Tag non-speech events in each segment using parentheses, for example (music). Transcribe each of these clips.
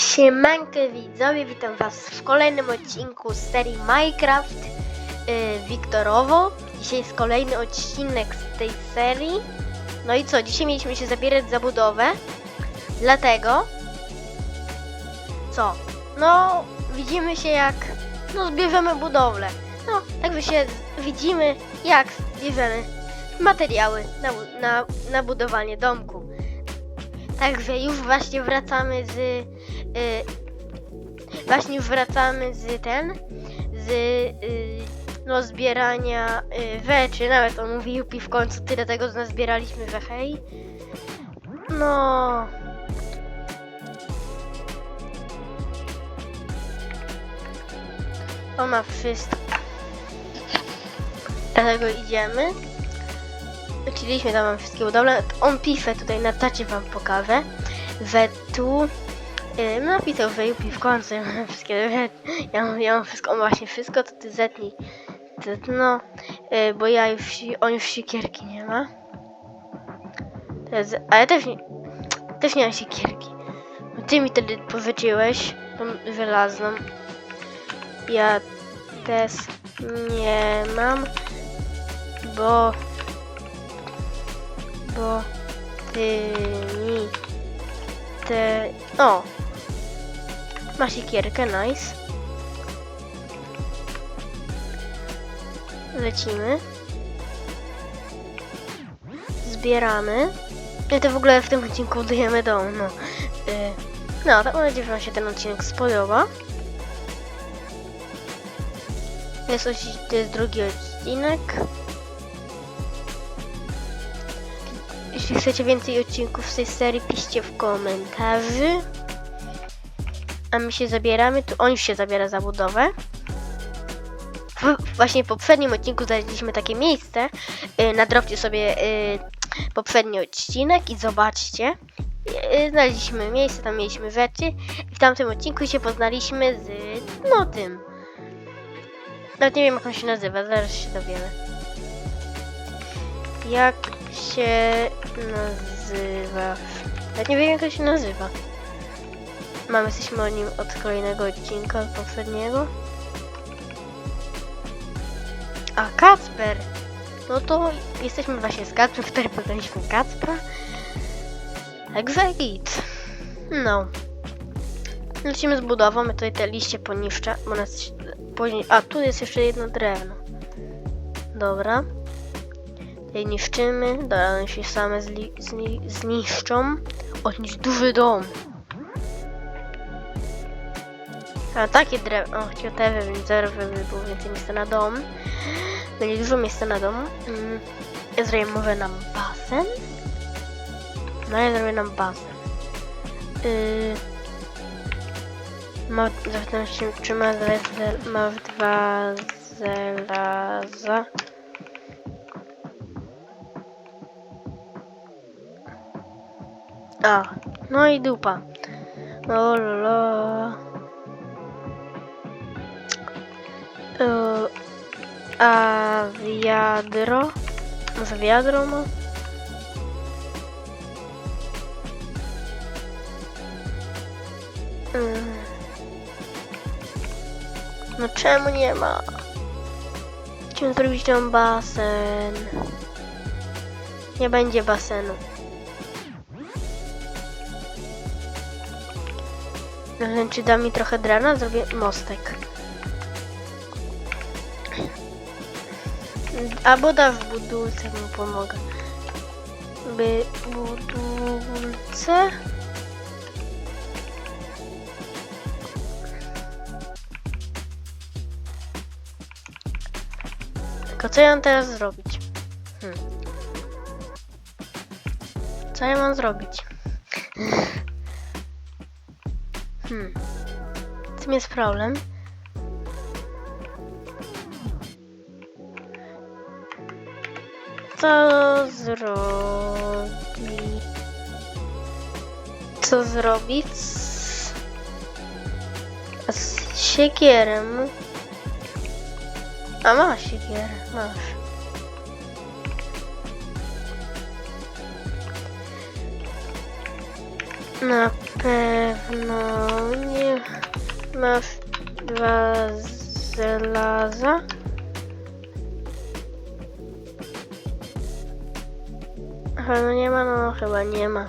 Siemanko widzowie, witam was w kolejnym odcinku z serii Minecraft yy, Wiktorowo. Dzisiaj jest kolejny odcinek z tej serii. No i co, dzisiaj mieliśmy się zabierać za budowę. Dlatego... Co? No, widzimy się jak... No, zbierzemy budowlę. No, także się widzimy jak zbierzemy materiały na, na, na budowanie domku. Także już właśnie wracamy z. Y, właśnie wracamy z ten. Z. Y, no, zbierania y, rzeczy. Nawet on mówi Jupi w końcu tyle tego nazbieraliśmy we hej. No. On ma wszystko. Dlatego idziemy. Uczyliśmy tam wszystkie budowle. On pisze tutaj na czacie wam pokażę, że tu yy, napisał, że Jupi w końcu ja mam wszystkie (laughs) ja, mam- ja mam wszystko, on właśnie wszystko, to ty zetnij. No, yy, bo ja już, on już siekierki nie ma. Jest, a ja też nie, też nie mam siekierki. No, ty mi wtedy pożyczyłeś tą żelazną. Ja też nie mam, bo ty mi te... O! Masz siekierkę, nice. Lecimy. Zbieramy. I to w ogóle w tym odcinku budujemy dom, no. Y, no, tak mam nadzieję, że wam się ten odcinek spodoba. Jest, jest drugi odcinek. Jeśli chcecie więcej odcinków z tej serii, piszcie w komentarzu. A my się zabieramy, tu on już się zabiera za budowę. W, właśnie w poprzednim odcinku znaleźliśmy takie miejsce. Yy, nadrobcie sobie yy, poprzedni odcinek i zobaczcie. Yy, znaleźliśmy miejsce, tam mieliśmy rzeczy. I w tamtym odcinku się poznaliśmy z, no tym. Nawet nie wiem jak on się nazywa, zaraz się dowiemy. Jak się nazywa? Ja nie wiem jak to się nazywa. Mamy, jesteśmy o nim od kolejnego odcinka, od poprzedniego. A, Kacper! No to jesteśmy właśnie z Kacprem, wtedy poznaliśmy Kacpra. Exit. No. Lecimy z budową, my tutaj te liście poniszcza, bo nas później... A, tu jest jeszcze jedno drewno. Dobra. Tutaj niszczymy, one się same zni, zniszczą. Odnieść duży dom. A takie drewno, o, więc zaraz by było więcej miejsca na dom. Będzie dużo miejsca na dom. Mm. Ja zrobię może nam basen. No ja zrobię nam basen. Yy... Ma, zapytam się, czy ma, żelaza- ma dwa żelaza. A, no i dupa. O, lo. E, a wiadro? Może wiadro ma? Mm. No czemu nie ma? Chciałem zrobić tam basen. Nie będzie basenu. Czy da mi trochę drana, zrobię mostek. Albo da w budulce mu pomogę. By budulce. Tylko co ja mam teraz zrobić? Hmm. Co ja mam zrobić? Hmm. Tym jest problem. Co zrobi? Co zrobić? z- Z siekierem. A masz siekierę, masz. Na pewno nie masz dwa żelaza. Aha, no nie ma, no chyba nie ma.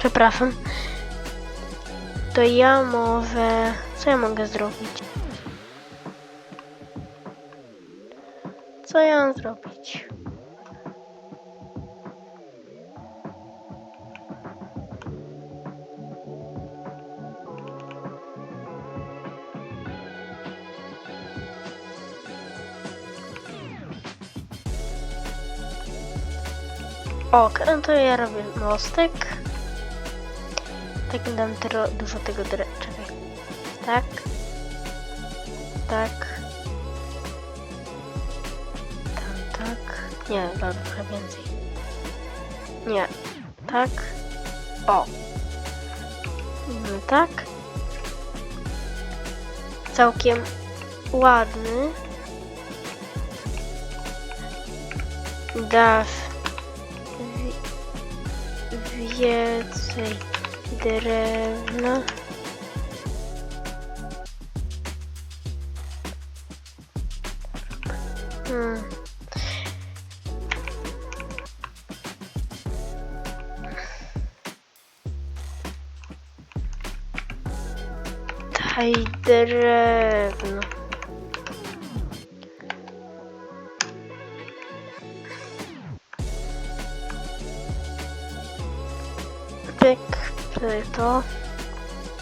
Przepraszam. To ja może... Co ja mogę zrobić? Co ja mam zrobić? Ok, no to ja robię mostek. Tak dam tro, dużo tego dre... Tak. Tak. Tam tak. Nie, dobra, trochę więcej. Nie. Tak. O. Mm, Tak. Całkiem ładny. Dasz wi- więcej drewna. Hmm. Daj drewno. Pyk, to.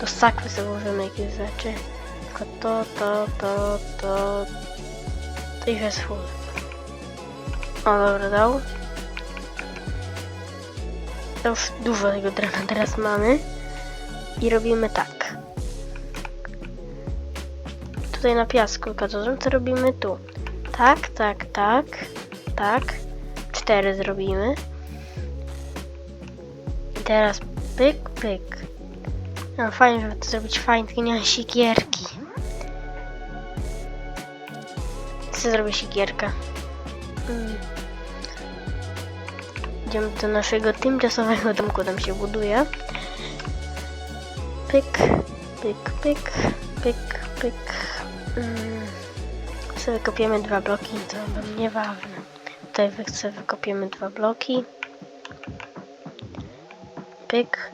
Do sakwy sobie użyjemy jakieś rzeczy. Tylko to, to, to, to. To już jest full. O, dobra, dał. To już dużo tego drewna teraz mamy. I robimy tak. Tutaj na piasku kadzozem, to robimy tu. Tak, tak, tak, tak. Cztery zrobimy. I teraz pyk, pyk. No fajnie, żeby to zrobić fajnie, tylko nie mam sikierki. Chcę zrobić sikierkę. Mm. Idziemy do naszego tymczasowego domku, tam się buduje. Pyk, pyk, pyk, pyk, pyk. Mm. Sobie kopiemy dwa bloki, to nieważne. Tutaj sobie wykopiemy dwa bloki. Pyk.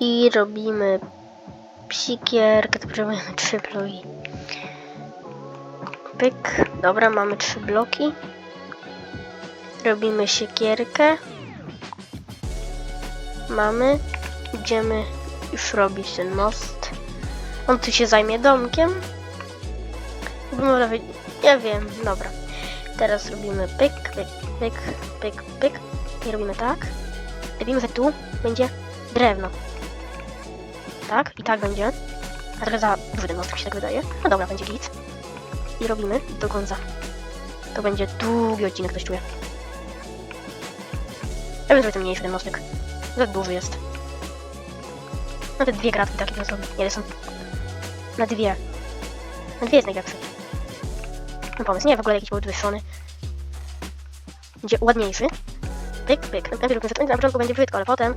I robimy psikierkę, to potrzebujemy (laughs) trzy bloki. Pyk. Dobra, mamy trzy bloki. Robimy siekierkę. Mamy. Idziemy już robić ten most. On tu się zajmie domkiem. Ja wiem, dobra. Teraz robimy pyk, pyk, pyk, pyk, pyk. I robimy tak. Robimy, że tu będzie drewno. Tak? I tak będzie. A trochę za duży ten most, mi się tak wydaje. No dobra, będzie git. I robimy do końca. To będzie długi odcinek, ktoś czuje. Ja bym zrobił ten mniejszy ten mostek. Za duży jest. No te dwie kratki takie bym zrobił. Nie, są. Na dwie. Na dwie jest najlepszy. No pomysł, nie, w ogóle jakiś podwyższony. Będzie ładniejszy. Pyk, pyk. Najpierw na początku będzie brzydko, ale potem...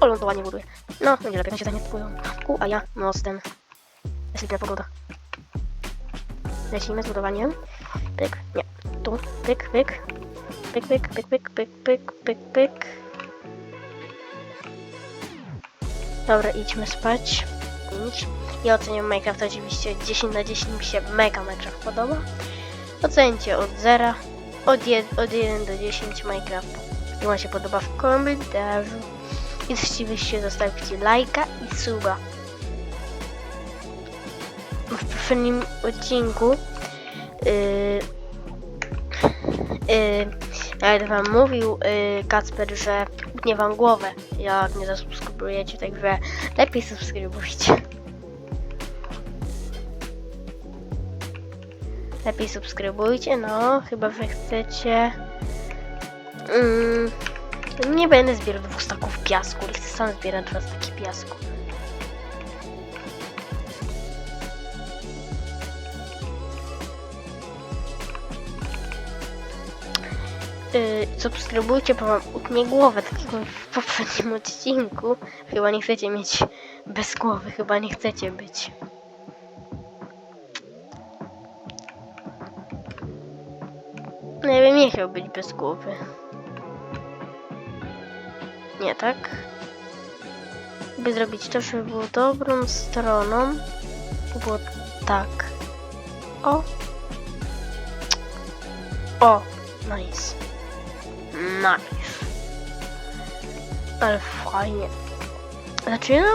O, on to ładnie buduje. No, będzie lepiej, on się zajmie budą. Ku, a ja mostem. Jest liczna pogoda. Lecimy z budowaniem. Pyk, nie. Tu, pyk, pyk. Pyk, pyk, pyk, pyk, pyk, pyk, pyk, pyk. Dobra, idźmy spać. Idź. Ja oceniam Minecraft oczywiście 10 na 10 mi się mega Minecraft podoba. Ocencie od 0, od, od 1 do 10 Minecraft. Jak wam się podoba w komentarzu. I oczywiście zostawcie lajka i suba. W poprzednim odcinku yy, yy, jak wam mówił yy, Kacper, że utnie wam głowę, jak nie zasubskrybujecie, także lepiej subskrybujcie. Lepiej subskrybujcie, no, chyba wy chcecie. Mm, nie będę zbierał dwóch staków piasku, ale chcę sam zbierać dwa staki piasku. Yy, subskrybujcie, bo mam utnie głowę, tak jak w poprzednim odcinku. Chyba nie chcecie mieć bez głowy, chyba nie chcecie być. No ja bym nie chciał być bez głowy. Nie, tak? By zrobić to, żeby było dobrą stroną, to było tak. O! O! Nice. Nice. Ale fajnie. Zaczyna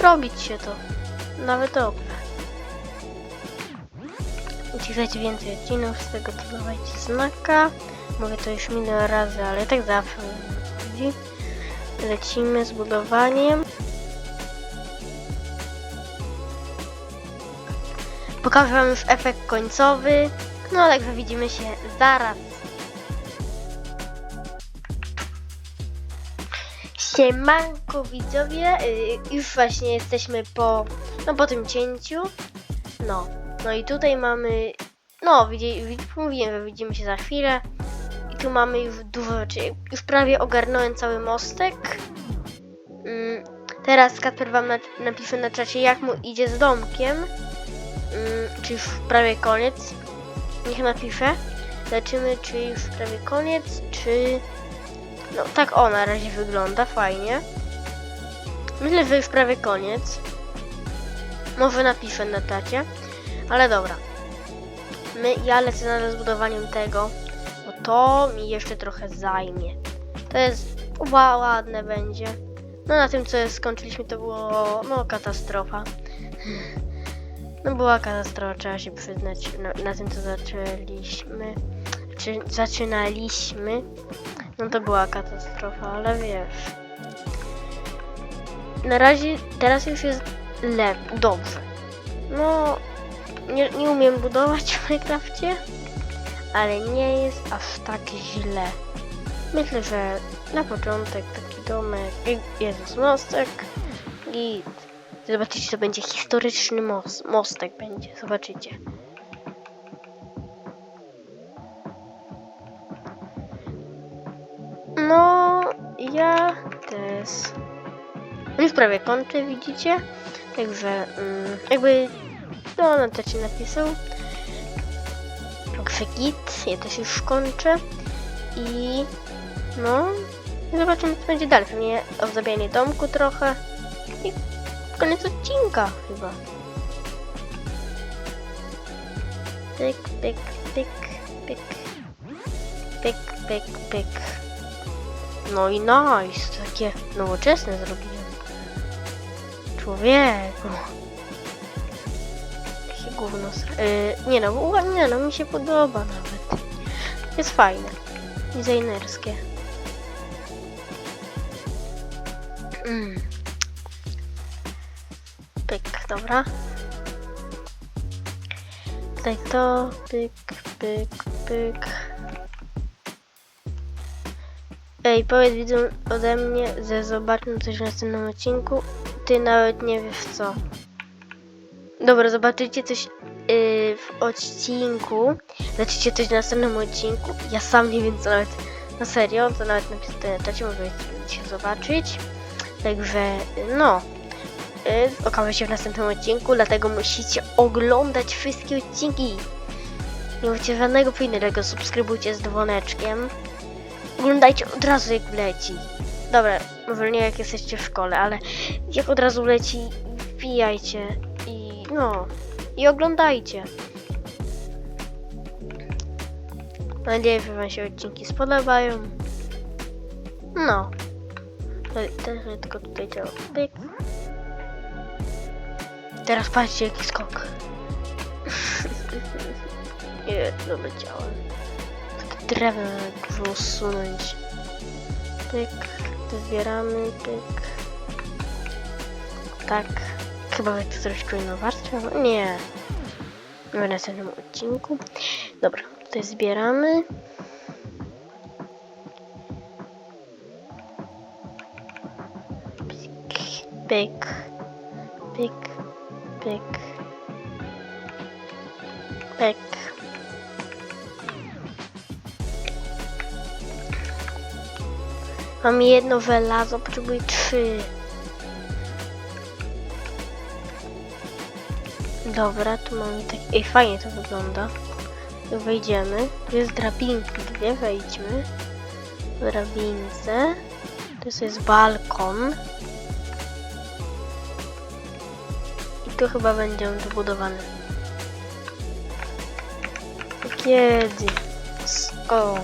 robić się to. Nawet dobrze. Jeśli chcecie więcej odcinków z tego, to dawajcie znaka. Mówię to już milion razy, ale tak zawsze chodzi. Lecimy z budowaniem. Pokażę wam już efekt końcowy. No także widzimy się zaraz. Siemanko widzowie, yy, już właśnie jesteśmy po, no po tym cięciu. No, no i tutaj mamy, no widzi, mówiłem, że widzimy się za chwilę. Tu mamy już dużo rzeczy, już prawie ogarnąłem cały mostek. Mm, teraz Kasper wam na, napisze na czacie jak mu idzie z domkiem. Mm, czy już prawie koniec. Niech napisze. Zobaczymy, czy już prawie koniec, czy... No tak o na razie wygląda, fajnie. Myślę, że już prawie koniec. Może napiszę na czacie. Ale dobra. My, ja lecę nad rozbudowaniem tego, to mi jeszcze trochę zajmie. To jest ła, ładne będzie. No na tym, co skończyliśmy, to było no katastrofa. No była katastrofa, trzeba się przyznać. Na, na tym, co zaczęliśmy, czy zaczynaliśmy, no to była katastrofa, ale wiesz. Na razie, teraz już jest lepiej, dobrze. No, nie, nie umiem budować w Minecrafcie, ale nie jest aż tak źle. Myślę, że na początek taki domek, Jezus, mostek i zobaczycie, to będzie historyczny most, mostek będzie, zobaczycie. No, ja też. Już prawie kończę, widzicie? Także mm, jakby to ci napisał. Także git, ja też już kończę. I no, zobaczymy co będzie dalej. Pewnie ozdabianie domku trochę. I koniec odcinka chyba. Pyk, pyk, pyk, pyk. Pyk, pyk, pyk. No i nice, takie nowoczesne zrobiłem. Człowieku. Gówno. Yy, nie no, ła- nie no, mi się podoba nawet. Jest fajne. Designerskie. Mm. Pyk, dobra. Tutaj to, pyk, pyk, pyk. Ej, powiedz widzom ode mnie, że zobaczą coś w następnym odcinku. Ty nawet nie wiesz co. Dobra, zobaczycie coś yy, w odcinku. Zobaczycie coś w następnym odcinku. Ja sam nie wiem co nawet. Na serio, to nawet na czacie, możecie zobaczyć. Także, no. Yy, okaże się w następnym odcinku, dlatego musicie oglądać wszystkie odcinki. Nie macie żadnego innego, subskrybujcie z dzwoneczkiem. Oglądajcie od razu jak leci. Dobra, może nie jak jesteście w szkole, ale jak od razu leci, wbijajcie no, i oglądajcie. Mam nadzieję, że wam się odcinki spodobają. No. To- Też tylko tutaj działa. Pyk. Teraz patrzcie jaki skok. (laughs) Nie, doleciałem. Tak drewno dużo usunąć. Pyk, to zbieramy, pyk. Tak. Chyba to zrobić czujną warstwę. Nie. W następnym odcinku. Dobra, tutaj zbieramy. Pyk, pyk, pyk, pyk. Mam jedno welazo, potrzebuję trzy. Dobra, tu mamy tak. Ej, fajnie to wygląda. Tu wejdziemy. Tu jest drabinki dwie, wejdźmy. W drabince. Tu jest balkon. I tu chyba będzie on wybudowany. Kiedy? O.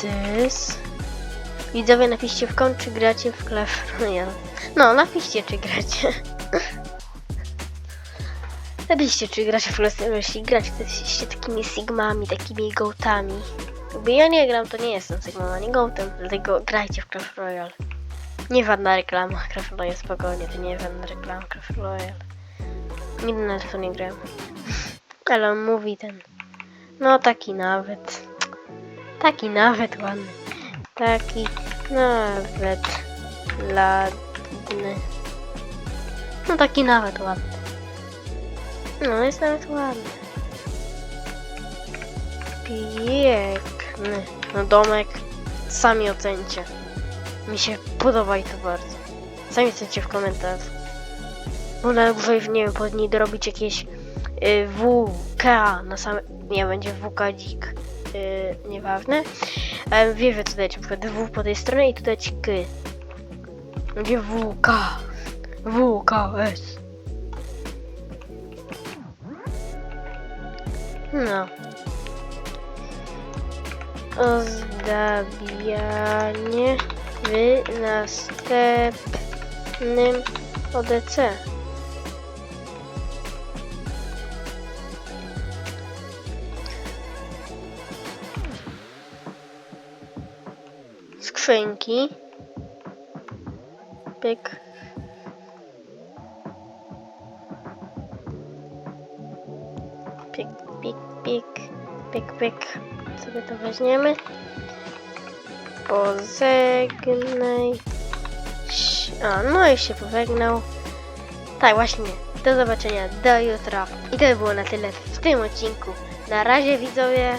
This. Widzowie, napiszcie w końcu, czy gracie w Clash (laughs) Royale. No, napiszcie, czy gracie. Napiszcie, czy gracie w Royale, jeśli to jesteście takimi Sigmami, takimi Goatami. Jakby ja nie gram, to nie jestem Sigmą ani Goatem, dlatego grajcie w Clash Royale. Nie żadna reklama, Clash Royale spokojnie, to nie żadna reklama Clash Royale. Nigdy na to nie grałem. (laughs) Ale on mówi ten. No taki nawet. Taki nawet ładny. Taki nawet ładny. No taki nawet ładny. No jest nawet ładny. Piękny. No domek. Sami ocencie. Mi się podoba i to bardzo. Sami ocencie w komentarzu. Można już, nie wiem, pod niej dorobić jakieś y, WK na same... Nie, będzie WK dzik. Y, nieważne. Ale wiem, że tu dać przykład W po tej stronie i tu dać K. Będzie WK. WKS. No. Ozdabianie w następnym ODC. skrzynki. Pyk. Pyk. Sobie to weźmiemy. Pozegnaj. się- A, no i się pożegnał. Tak, właśnie. Do zobaczenia, do jutra. I to by było na tyle w tym odcinku. Na razie widzowie.